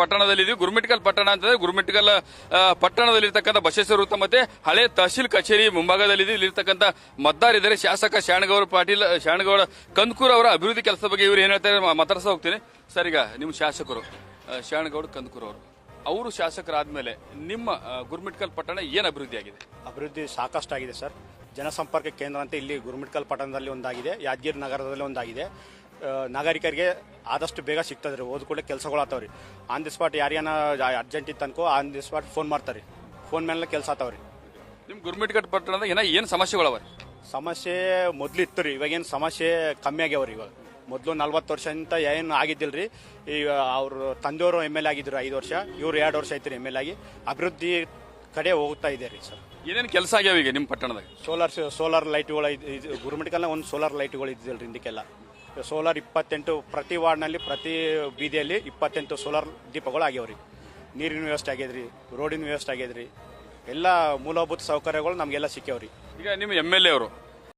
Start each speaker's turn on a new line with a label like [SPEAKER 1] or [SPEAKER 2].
[SPEAKER 1] ಪಟ್ಟಣದಲ್ಲಿದ್ದೀವಿ ಗುರುಮಿಟ್ಕಲ್ ಪಟ್ಟಣ ಅಂತಂದ್ರೆ ಗುರುಮಿಟ್ಕಲ್ ಪಟ್ಟಣದಲ್ಲಿರ್ತಕ್ಕಂಥ ಬಸವೇಶ್ವರ ವೃತ್ತ ಮತ್ತೆ ಹಳೆ ತಹಶೀಲ್ ಕಚೇರಿ ಮುಂಭಾಗದಲ್ಲಿದ್ದೀವಿ ಇಲ್ಲಿರ್ತಕ್ಕಂಥ ಮತದಾರಿದ್ದಾರೆ ಶಾಸಕ ಶಾಣಗೌಡ ಪಾಟೀಲ್, ಶಾಣಗೌಡ ಕಂದಕೂರ್ ಅವರ ಅಭಿವೃದ್ಧಿ ಕೆಲಸದ ಬಗ್ಗೆ ಇವರು ಏನ್ ಹೇಳ್ತಾರೆ ಮಾತಾಡ್ತಾ ಹೋಗ್ತೀನಿ. ಸರ್, ಈಗ ನಿಮ್ಮ ಶಾಸಕರು ಶಾಣಗೌಡ ಕಂದಕೂರ್ ಅವರು ಅವರು ಶಾಸಕರಾದ್ಮೇಲೆ ನಿಮ್ಮ ಗುರುಮಿಟ್ಕಲ್ ಪಟ್ಟಣ ಏನ್ ಅಭಿವೃದ್ಧಿ ಆಗಿದೆ?
[SPEAKER 2] ಅಭಿವೃದ್ಧಿ ಸಾಕಷ್ಟಾಗಿದೆ ಸರ್. ಜನಸಂಪರ್ಕ ಕೇಂದ್ರ ಅಂತ ಇಲ್ಲಿ ಗುರುಮಿಟ್ಕಲ್ ಪಟ್ಟಣದಲ್ಲಿ ಒಂದಾಗಿದೆ. ಯಾದಗಿರಿ ನಗರದಲ್ಲಿ ಒಂದಾಗಿದೆ. ನಾಗರಿಕರಿಗೆ ಆದಷ್ಟು ಬೇಗ ಸಿಗ್ತದೆ ರೀ. ಓದ್ಕೊಳ್ಳೆ ಕೆಲಸಗಳು ಆತಾವ್ರಿ. ಆನ್ ದಿ ಸ್ಪಾಟ್ ಯಾರ್ಯಾನ ಅರ್ಜೆಂಟ್ ಇತ್ತು ಅನ್ಕೋ ಆನ್ ದಿ ಸ್ಪಾಟ್ ಫೋನ್ ಮಾಡ್ತಾರೆ. ಫೋನ್ ಮೇಲೆ ಕೆಲಸ ಆತಾವ್ರಿ.
[SPEAKER 1] ನಿಮ್ ಗುರುಮಿಟ್ಕಲ್ ಪಟ್ಟಣದಾಗ ಏನ ಏನ್ ಸಮಸ್ಯೆಗಳವ
[SPEAKER 2] ಸಮಸ್ಯೆ ಮೊದ್ಲು ಇತ್ತು ರೀ ಇವಾಗೇನು ಸಮಸ್ಯೆ ಕಮ್ಮಿ ಆಗ್ಯಾವ್ರಿ ಇವಾಗ. ಮೊದಲು ನಲ್ವತ್ತು ವರ್ಷ ಅಂತ ಏನು ರೀ ಈಗ ಅವರು ತಂದೆಯವರು ಎಂ ಎಲ್ ಆಗಿದ್ರು ಐದು ವರ್ಷ. ಇವ್ರು ಎರಡು ವರ್ಷ ಐತ್ರಿ ಎಂ ಎಲ್ ಆಗಿ ಅಭಿವೃದ್ಧಿ ಕಡೆ ಹೋಗ್ತಾ ಇದೆ ರೀ ಸರ್.
[SPEAKER 1] ಏನೇನು ಕೆಲಸ ಆಗ್ಯಾವ ಈಗ ನಿಮ್ಮ ಪಟ್ಟಣದಾಗ?
[SPEAKER 2] ಸೋಲಾರ್ ಸೋಲಾರ್ ಲೈಟ್ಗಳು ಗುರುಮಿಟ್ಕಲ್ನ ಒಂದು ಸೋಲಾರ್ ಲೈಟ್ಗಳು ಇದ್ದಿಲ್ಲ ರೀ ಹಿಂದಕ್ಕೆಲ್ಲ. ಸೋಲಾರ್ ಇಪ್ಪತ್ತೆಂಟು ಪ್ರತಿ ವಾರ್ಡ್ನಲ್ಲಿ, ಪ್ರತಿ ಬೀದಿಯಲ್ಲಿ ಇಪ್ಪತ್ತೆಂಟು ಸೋಲಾರ್ ದೀಪಗಳು ಆಗ್ಯಾವ್ರಿ ನೀರಿನ ವ್ಯವಸ್ಥೆ ಆಗ್ಯದ್ರಿ, ರೋಡಿನ ವ್ಯವಸ್ಥೆ ಆಗ್ಯದ್ರಿ. ಎಲ್ಲ ಮೂಲಭೂತ ಸೌಕರ್ಯಗಳು ನಮಗೆಲ್ಲ ಸಿಕ್ಕ್ಯಾವ್ರಿ
[SPEAKER 1] ಈಗ ನಿಮ್ಮ ಎಂ ಎಲ್ ಎ ಅವರು